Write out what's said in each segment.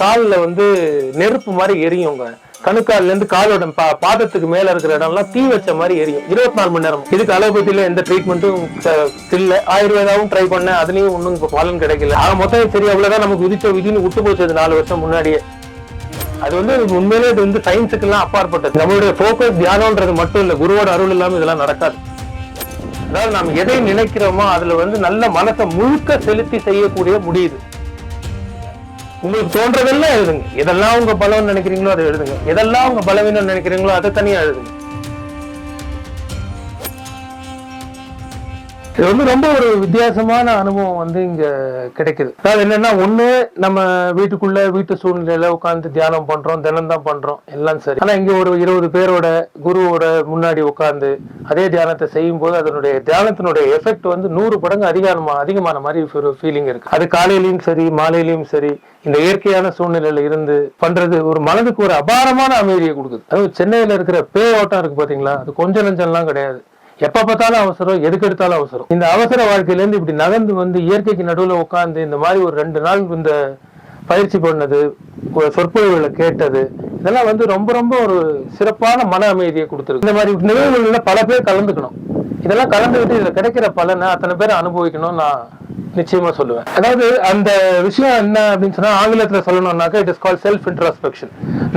காலில் வந்து நெருப்பு மாதிரி எரியுங்க. கணுக்கால்ல இருந்து காலோட பா பாதத்துக்கு மேல இருக்கிற இடம்லாம் தீ வச்ச மாதிரி எரியும். இருபத்தி நாலு மணி நேரம். இதுக்கு அலோபதியில எந்த ட்ரீட்மெண்ட்டும் இல்லை ஆயுர்வேதாவும் ட்ரை பண்ணேன். அதுலயும் ஒன்றும் இப்போ பலன் கிடைக்கல. ஆக மொத்தம் சரி அவ்வளவுதான். நமக்கு உதிச்ச விதின்னு விட்டு போச்சு நாலு வருஷம் முன்னாடியே. அது வந்து உண்மையிலே இது வந்து சயின்ஸுக்கெல்லாம் அப்பாற்பட்டது. நம்மளுடைய ஃபோக்கஸ் தியானம்ன்றது மட்டும் இல்லை. குருவோட அருள் இல்லாமல் இதெல்லாம் நடக்காது. அதாவது நாம் எதை நினைக்கிறோமோ அதுல வந்து நல்ல மனசை முழுக்க செலுத்தி செய்யக்கூடிய முடியுது. உங்களுக்கு தோன்றதெல்லாம் எழுதுங்க. எதெல்லாம் உங்க பலம்னு நினைக்கிறீங்களோ அதை எழுதுங்க. எதெல்லாம் உங்க பலவீனம் நினைக்கிறீங்களோ அதை தனியா எழுதுங்க. இது வந்து ரொம்ப ஒரு வித்தியாசமான அனுபவம் வந்து இங்க கிடைக்குது. அதாவது என்னன்னா ஒண்ணு நம்ம வீட்டுக்குள்ள வீட்டு சூழ்நிலையில உட்காந்து தியானம் பண்றோம் தினம் தான் பண்றோம் எல்லாம் சரி. ஆனா இங்க ஒரு இருபது பேரோட குருவோட முன்னாடி உட்கார்ந்து அதே தியானத்தை செய்யும் போது அதனுடைய தியானத்தினுடைய எஃபெக்ட் வந்து நூறு படங்கு அதிகமா அதிகமான மாதிரி ஒரு ஃபீலிங் இருக்கு. அது காலையிலயும் சரி மாலையிலயும் சரி இந்த இயற்கையான சூழ்நிலையில இருந்து பண்றது ஒரு மனதுக்கு ஒரு அபாரமான அமைதியை கொடுக்குது. அதுவும் சென்னையில இருக்கிற பே ஓட்டம் இருக்கு பாத்தீங்களா? அது கொஞ்சம் நஞ்சம்லாம் கிடையாது. எப்ப பார்த்தாலும் அவசரம் எதுக்கு எடுத்தாலும் அவசரம். இந்த அவசர வாழ்க்கையில இருந்து இப்படி நகர்ந்து வந்து இயற்கைக்கு நடுவில் உட்காந்து இந்த மாதிரி ஒரு ரெண்டு நாள் இந்த பயிற்சி பண்ணது ஒரு சொற்பொழிவுகளை கேட்டது இதெல்லாம் வந்து ரொம்ப ரொம்ப ஒரு சிறப்பான மன அமைதியை கொடுத்துருக்கு. இந்த மாதிரி நிகழ்வுகள்ல பல பேர் கலந்துக்கணும். இதெல்லாம் கலந்துக்கிட்டு இதுல கிடைக்கிற பலனை அத்தனை பேர் அனுபவிக்கணும் நான் நிச்சயமா சொல்லுவேன். அதாவது அந்த விஷயம் என்ன அப்படின்னு சொன்னா ஆங்கிலத்துல சொல்லணும்னாக்கா it is call self introspection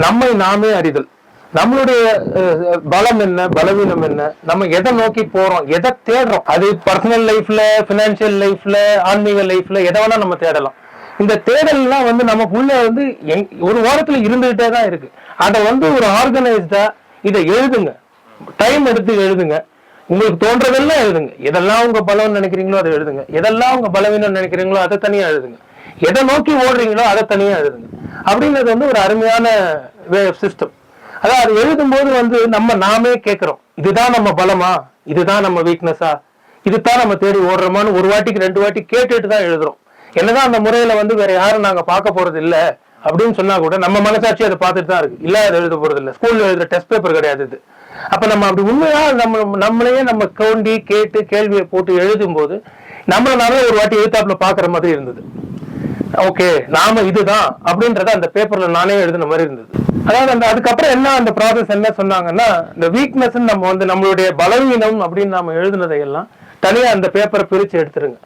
நம்மை நாமே அறிதல். நம்மளுடைய பலம் என்ன பலவீனம் என்ன நம்ம எதை நோக்கி போறோம் எதை தேடுறோம்? அது பர்சனல் லைஃப்ல பினான்சியல் லைஃப்ல ஆன்மீக லைஃப்ல எதை வேணா நம்ம தேடலாம். இந்த தேடல்லாம் வந்து நமக்குள்ள வந்து எங்- ஒரு வாரத்துல இருந்துகிட்டே தான் இருக்கு. அதை வந்து ஒரு ஆர்கனைஸ்டா இதை எழுதுங்க. டைம் எடுத்து எழுதுங்க. உங்களுக்கு தோன்றதெல்லாம் எழுதுங்க. எதெல்லாம் உங்க பலம் நினைக்கிறீங்களோ அதை எழுதுங்க. எதெல்லாம் உங்க பலவீனம் நினைக்கிறீங்களோ அதை தனியா எழுதுங்க. எதை நோக்கி ஓடுறீங்களோ அதை தனியா எழுதுங்க. அப்படிங்கிறது வந்து ஒரு அருமையான வே சிஸ்டம் அதான் அது எழுதும்போது வந்து நம்ம நாமே கேட்கிறோம் இதுதான் நம்ம பலமா? இதுதான் நம்ம வீக்னஸா இதுதான் நம்ம தேடி ஓடுறோமான்னு ஒரு வாட்டிக்கு ரெண்டு வாட்டி கேட்டுட்டு தான் எழுதுறோம். என்னதான் அந்த முறையில வந்து வேற யாரும் நாங்க பார்க்க போறது இல்ல அப்படின்னு சொன்னா கூட நம்ம மனசாட்சி அதை பார்த்துட்டு தான் இருக்கு. இல்ல அதை எழுத போறது இல்ல. ஸ்கூல்ல எழுதுற டெஸ்ட் பேப்பர் கிடையாது இது. அப்ப நம்ம அப்படி உண்மையா நம்ம நம்மளையே நம்ம தோண்டி கேட்டு கேள்வியை போட்டு எழுதும் போது நம்மள நாமே ஒரு வாட்டி எழுத்தாப்புல பாக்குற மாதிரி இருந்தது. ஓகே நாம இதுதான் அப்படின்றத அந்த பேப்பர்ல நானே எழுதின மாதிரி இருந்தது. அதாவது அந்த அதுக்கப்புறம் என்ன அந்த ப்ராசஸ் என்ன சொன்னாங்கன்னா இந்த வீக்னஸ் நம்ம வந்து நம்மளுடைய பலவீனம் அப்படின்னு நாம எழுதுனதை எல்லாம் தனியா அந்த பேப்பரை பிரிச்சு எடுத்துருங்க.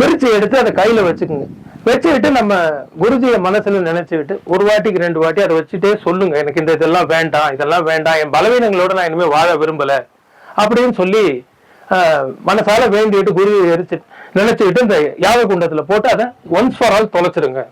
பிரிச்சு எடுத்து அதை கையில வச்சுக்கோங்க. வச்சுக்கிட்டு நம்ம குருஜியை மனசுல நினைச்சுக்கிட்டு ஒரு வாட்டிக்கு ரெண்டு வாட்டி அதை வச்சுட்டே சொல்லுங்க. எனக்கு இந்த இதெல்லாம் வேண்டாம் இதெல்லாம் வேண்டாம் என் பலவீனங்களோட நான் இனிமே வாழ விரும்பல அப்படின்னு சொல்லி மனசால வேண்டிட்டு குருஜியை எரிச்சு நினைச்சுக்கிட்டு இந்த யாக குண்டத்துல போட்டு அதை ஒன்ஸ் ஃபார் ஆல் தொலைச்சிருங்க.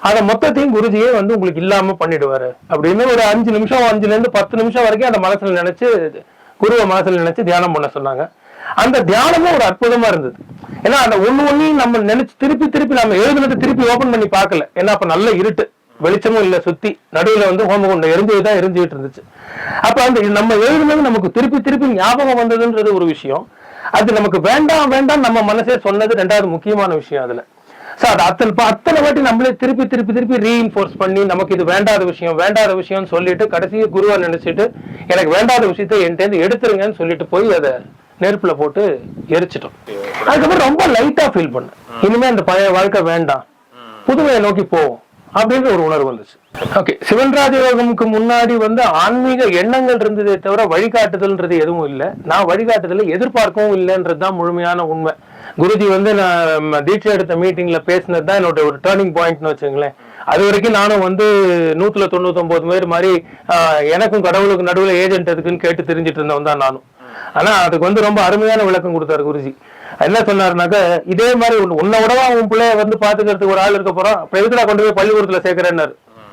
அதை மொத்தத்தையும் குருஜியே வந்து உங்களுக்கு இல்லாம பண்ணிடுவாரு. அப்படின்னு ஒரு அஞ்சு நிமிஷம் அஞ்சுல இருந்து பத்து நிமிஷம் வரைக்கும் அந்த மனசுல நினைச்சு குருவை மனசுல நினைச்சு தியானம் பண்ண சொன்னாங்க. அந்த தியானமும் ஒரு அற்புதமா இருந்தது. ஏன்னா அந்த ஒண்ணு ஒண்ணையும் நம்ம நினைச்சு திருப்பி திருப்பி நம்ம எழுதுனது திருப்பி ஓபன் பண்ணி பார்க்கல. ஏன்னா அப்ப நல்ல இருட்டு. வெளிச்சமும் இல்ல சுத்தி. நடுவில் வந்து ஹோமகுண்டம் எரிஞ்சுதான் எரிஞ்சுட்டு இருந்துச்சு. அப்ப அந்த நம்ம எழுதுனது நமக்கு திருப்பி திருப்பி ஞாபகம் வந்ததுன்றது ஒரு விஷயம். அது நமக்கு வேண்டாம் வேண்டாம் நம்ம மனசே சொன்னது ரெண்டாவது முக்கியமான விஷயம் அதுல. சோ அது அத்தனை ப- அத்தனை வாட்டி நம்மளே திருப்பி திருப்பி திருப்பி ரீஇன்ஃபோர்ஸ் பண்ணி நமக்கு இது வேண்டாத விஷயம் வேண்டாத விஷயம்னு சொல்லிட்டு கடைசியை குருவா நினைச்சிட்டு எனக்கு வேண்டாத விஷயத்தை என்கிட்ட எடுத்துருங்கன்னு சொல்லிட்டு போய் அதை நெருப்புல போட்டு எரிச்சிட்டோம். அதுக்கப்புறம் ரொம்ப லைட்டா ஃபீல் பண்ணேன். இனிமே அந்த பழைய வாழ்க்கை வேண்டாம். புதுமையை நோக்கி போவோம். அப்படின்ற ஒரு உணர்வு வந்துச்சு. ஓகே சிவன் ராஜயோகமுக்கு முன்னாடி வந்து ஆன்மீக எண்ணங்கள் இருந்ததே தவிர வழிகாட்டுதல்ன்றது எதுவும் இல்லை. நான் வழிகாட்டுதலை எதிர்பார்க்கவும் இல்லைன்றது தான் முழுமையான உண்மை. குருஜி வந்து நான் தீட்சை எடுத்த மீட்டிங்ல பேசினது தான் என்னோட ஒரு டேர்னிங் பாயிண்ட்னு வச்சுங்களேன் அது வரைக்கும் நானும் வந்து நூத்துல தொண்ணூத்தொன்பது பேர் மாதிரி எனக்கும் கடவுளுக்கு நடுவில் ஏஜென்ட் எதுக்குன்னு கேட்டு தெரிஞ்சிட்டு இருந்தவன் தான் நானும். ஆனா அதுக்கு வந்து ரொம்ப அருமையான விளக்கம் கொடுத்தாரு குருஜி. என்ன சொன்னாருனாக்க இதே மாதிரி உன்னை- விடவா உன் பிள்ளைய வந்து பாத்துக்கிறதுக்கு ஒரு ஆள் இருக்க போறோம் அப்ப எதுக்குடா கொண்டு போய் பள்ளிக்கூடத்துல சேர்க்கிறேன்னாரு.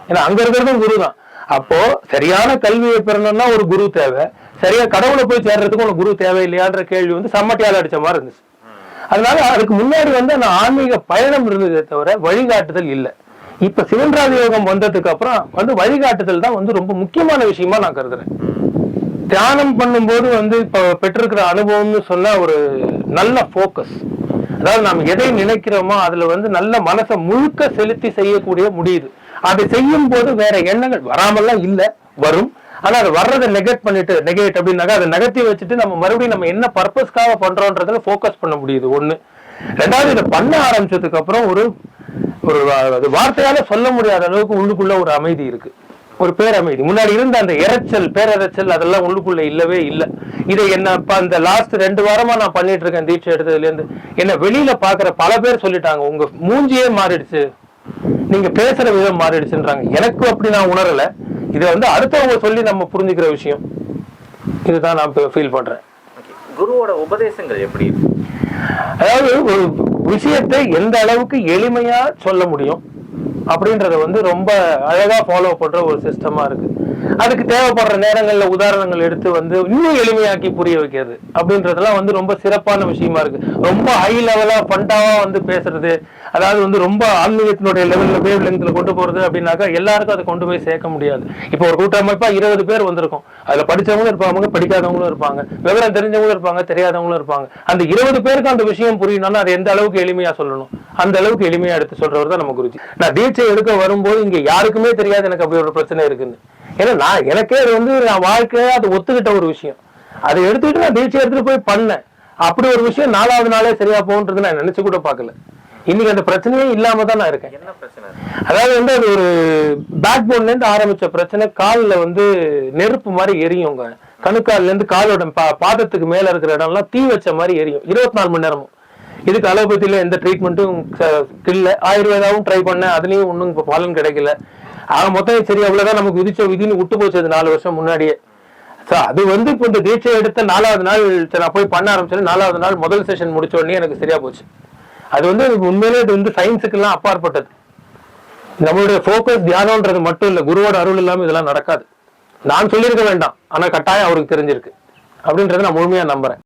ஏன்னா அங்க இருக்கிறதும் குரு தான் அப்போ சரியான கல்வியை பெறணும்னா ஒரு குரு தேவை. சரியா கடவுளை போய் சேர்றதுக்கு உனக்கு குரு தேவை இல்லையான்ற கேள்வி வந்து சம்மட்டியால் அடிச்ச மாதிரி இருந்துச்சு. அதனால அதுக்கு முன்னாடி வந்து அந்த ஆன்மீக பயணம் இருந்ததே தவிர வழிகாட்டுதல் இல்லை. இப்ப சிவன்ராஜ யோகம் வந்ததுக்கு அப்புறம் வந்து வழிகாட்டுதல் தான் வந்து ரொம்ப முக்கியமான விஷயமா நான் கருதுறேன். தியானம் பண்ணும்போது வந்து இப்ப பெற்றிருக்கிற அனுபவம்னு சொன்ன ஒரு நல்ல ஃபோக்கஸ் அதாவது நாம் எதை நினைக்கிறோமோ அதுல வந்து நல்ல மனசை முழுக்க செலுத்தி செய்யக்கூடிய முடியுது. அதை செய்யும் போது வேற எண்ணங்கள் வராமல்லாம் இல்லை வரும். ஆனா அது வர்றதை நெகட் பண்ணிட்டு நெகேட் அப்படின்னாக்கா அதை நெகட்டிவ் வச்சுட்டு நம்ம மறுபடியும் நம்ம என்ன பர்பஸ்க்காக பண்றோன்றதுல ஃபோக்கஸ் பண்ண முடியுது. ஒண்ணு. ரெண்டாவது இதை பண்ண ஆரம்பிச்சதுக்கு அப்புறம் ஒரு ஒரு வார்த்தையால சொல்ல முடியாத அளவுக்கு உள்ளுக்குள்ள ஒரு அமைதி இருக்கு. ஒரு பேரமைதி. முன்னாடி இருந்த அந்த இரைச்சல் பேரரைச்சல் அதெல்லாம் உள்ளுக்குள்ள இல்லவே இல்லை. இதை என்ன இப்ப அந்த லாஸ்ட் ரெண்டு வாரமா நான் பண்ணிட்டு இருக்கேன் தீட்சை எடுத்ததுல இருந்து என்ன வெளியில பாக்குற பல பேர் சொல்லிட்டாங்க உங்க மூஞ்சியே மாறிடுச்சு. நீங்க பேசுற விதம் மாறிடுச்சுன்றாங்க. எனக்கு அப்படி நான் உணரல. இதை வந்து அடுத்தவங்க சொல்லி நம்ம புரிஞ்சுக்கிற விஷயம். இதுதான் நான் ஃபீல் பண்றேன். குருவோட உபதேசங்கள் எப்படி அதாவது ஒரு விஷயத்தை எந்த அளவுக்கு எளிமையா சொல்ல முடியும்? அப்படின்றத வந்து ரொம்ப அழகா ஃபாலோ பண்ற ஒரு சிஸ்டமா இருக்கு. அதுக்கு தேவைப்படுற நேரங்கள்ல உதாரணங்கள் எடுத்து வந்து இன்னும் எளிமையாக்கி புரிய வைக்கிறது அப்படின்றதெல்லாம் வந்து ரொம்ப சிறப்பான விஷயமா இருக்கு. ரொம்ப ஹை லெவலா ஃபண்டாவா வந்து பேசுறது அதாவது வந்து ரொம்ப ஆன்மீகத்தினுடைய லெவல்ல வேவ் லெங்க்ல கொண்டு போறது அப்படின்னாக்கா எல்லாருக்கும் அதை கொண்டு போய் சேர்க்க முடியாது. இப்போ ஒரு கூட்டமைப்பா இருபது பேர் வந்திருக்கும். அதுல படிச்சவங்களும் இருப்பாங்க படிக்காதவங்களும் இருப்பாங்க. விவரம் தெரிஞ்சவங்களும் இருப்பாங்க தெரியாதவங்களும் இருப்பாங்க. அந்த இருபது பேருக்கு அந்த விஷயம் புரியணும்னா அது எந்த அளவுக்கு எளிமையா சொல்லணும்? அந்த அளவுக்கு எளிமையா எடுத்து சொல்றவர் தான் நம்ம குருஜி. நான் தீட்சை எடுக்க வரும்போது இங்க யாருக்குமே தெரியாது எனக்கு அப்படி ஒரு பிரச்சனை இருக்குன்னு. ஏன்னா நான் எனக்கே அது வந்து நான் வாழ்க்கையா அது ஒத்துக்கிட்ட ஒரு விஷயம். அதை எடுத்துக்கிட்டு நான் தீட்சை எடுத்துட்டு போய் பண்ணேன். அப்படி ஒரு விஷயம் நாலாவது நாளே சரியா போகுன்றது நான் நினைச்சு கூட பார்க்கல. இன்னைக்கு அந்த பிரச்சனையே இல்லாம தான் நான் இருக்கேன். என்ன பிரச்சனை? அதாவது வந்து அது ஒரு பேக் போன்ல இருந்து ஆரம்பிச்ச பிரச்சனை கால்ல வந்து நெருப்பு மாதிரி எரியுங்க. கணுக்கால்ல இருந்து காலோட பா- பாதத்துக்கு மேல இருக்கிற இடம்லாம் தீ வச்ச மாதிரி எரியும். இருபத்தி நாலு மணி நேரமும். இதுக்கு அலோபதியில எந்த ட்ரீட்மெண்ட்டும் இல்லை. ஆயுர்வேதாவும் ட்ரை பண்ணேன். அதுலேயும் ஒன்றும் இப்போ பலன் கிடைக்கல. ஆக மொத்தம் சரி அவ்வளோதான் நமக்கு விதிச்ச விதின்னு விட்டு போச்சு அது நாலு வருஷம் முன்னாடியே. ஸோ அது வந்து இப்போ இந்த தீட்சை எடுத்த நாலாவது நாள் சரி, நான் போய் பண்ண ஆரம்பிச்சேன் நாலாவது நாள் முதல் செஷன் முடிச்ச உடனே எனக்கு சரியா போச்சு. அது வந்து உண்மையிலே இது வந்து சயின்ஸுக்கெல்லாம் அப்பாற்பட்டது. நம்மளுடைய ஃபோக்கஸ் தியானம்ன்றது மட்டும் இல்லை குருவோட அருள் இல்லாமல் இதெல்லாம் நடக்காது. நான் சொல்லியிருக்க வேண்டாம். ஆனால் கட்டாயம் அவருக்கு தெரிஞ்சிருக்கு. அப்படின்றத நான் முழுமையாக நம்புறேன்.